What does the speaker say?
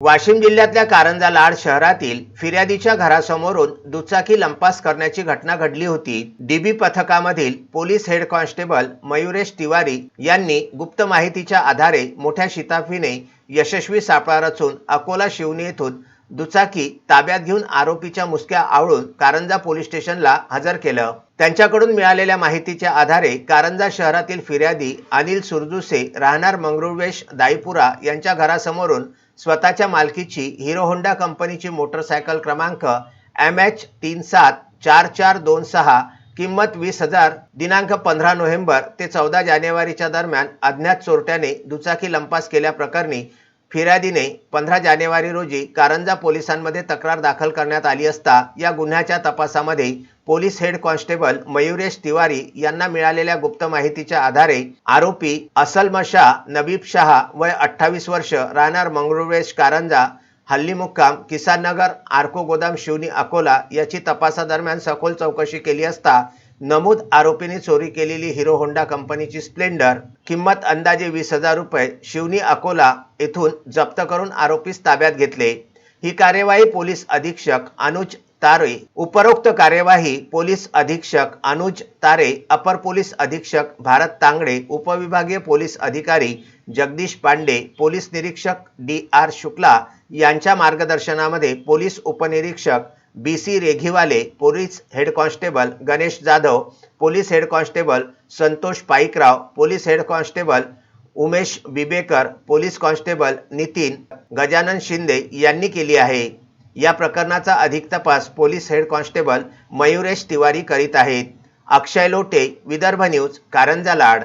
वाशिम जिल्ह्यातल्या कारंजा लाड शहरातील फिर्यादीच्या घरासमोरून दुचाकी लंपास करण्याची घटना घडली होती. DB पथकामधील police head constable Mayuresh Tiwari यांनी गुप्त माहितीच्या आधारे मोठ्या शिताफीने यशस्वी सापळा रचून अकोला शिवनी येथून दुचाकी ताब्यात घेऊन आरोपीच्या मुसक्या आवळून कारंजा पोलीस स्टेशनला हजर केलं. त्यांच्याकडून मिळालेल्या माहितीच्या आधारे कारंजा शहरातील फिर्यादी अनिल सुरजुसे राहणार मंगरुळवेश दाईपुरा यांच्या घरासमोरून स्वतःच्या मालकीची हिरो होंडा कंपनीची मोटरसायकल क्रमांक एम एच तीन सात चार चार दोन सहा किंमत वीस हजार दिनांक पंधरा नोव्हेंबर ते चौदा जानेवारीच्या दरम्यान अज्ञात चोरट्याने दुचाकी लंपास केल्याप्रकरणी फिर्यादीने पंधरा जानेवारी रोजी कारंजा पोलिसांमध्ये तक्रार दाखल करण्यात आली असता या गुन्ह्याच्या तपासामध्ये police head constable Mayuresh Tiwari यांना मिळालेल्या गुप्त माहितीच्या आधारे आरोपी असलम शाह नबीब शाह वय अठ्ठावीस वर्ष राहणार मंगरुळवेश कारंजा हल्ली मुक्काम किसान नगर आर्को गोदाम शिवनी अकोला याची तपासादरम्यान सखोल चौकशी केली असता नमूद आरोपींनी चोरी केलेली हिरो होंडा कंपनीची स्प्लेंडर किंमत अंदाजे वीस हजार रुपये शिवनी अकोला येथून जप्त करून आरोपीस ताब्यात घेतले. ही कार्यवाही पोलीस अधीक्षक अनुज तारे उपरोक्त कार्यवाही पोलीस अधीक्षक अनुज तारे अपर पोलीस अधीक्षक भारत तांगडे उपविभागीय पोलीस अधिकारी जगदीश पांडे पोलीस निरीक्षक डी आर शुक्ला यांच्या मार्गदर्शनामध्ये पोलीस उपनिरीक्षक B C रेघीवाले police head constable Ganesh Jadhav police head constable Santosh Paikrao police head constable Umesh Bibekar police constable Nitin Gajanan Shinde यांनी केली आहे. या प्रकरणाचा अधिक तपास police head constable Mayuresh Tiwari करीत आहेत. अक्षय लोटे विदर्भ न्यूज कारंजा लाड.